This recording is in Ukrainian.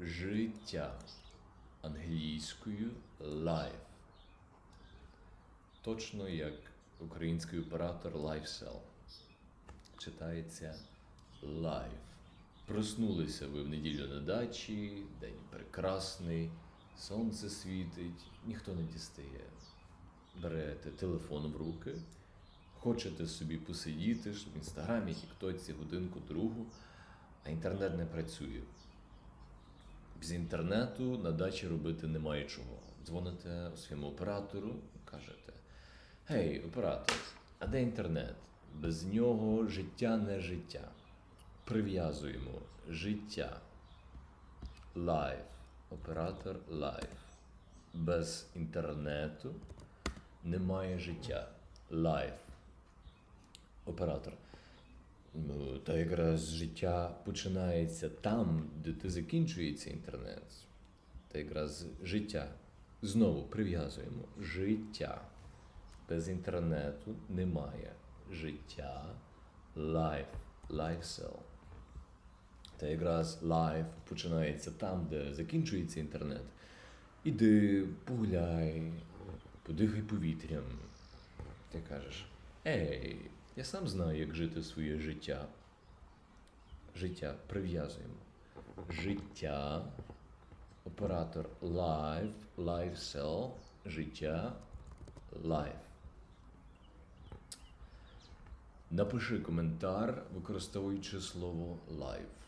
життя. Англійською life. Точно як український оператор LifeCell. Читається live. Проснулися ви в неділю на дачі, день прекрасний, сонце світить, ніхто не дістає. Берете телефон в руки, хочете собі посидіти в інстаграмі, тіктоці годинку другу, а інтернет не працює. Без інтернету на дачі робити немає чого. Дзвоните своєму оператору, кажете: Гей, оператор, а де інтернет? Без нього життя не життя. Прив'язуємо життя. Лайф. Оператор лайф. Без інтернету немає життя. Лайф. Оператор. Та якраз життя починається там, де ти закінчується інтернет. Та якраз життя. Знову прив'язуємо життя. Без інтернету немає життя. Life. Lifestyle. Та якраз лайф починається там, де закінчується інтернет. Іди, погуляй, подихай повітрям. Ти кажеш: Ей, я сам знаю, як жити своє життя. Життя прив'язуємо. Життя. Оператор live, live cell, життя, life. Напиши коментар, використовуючи слово live.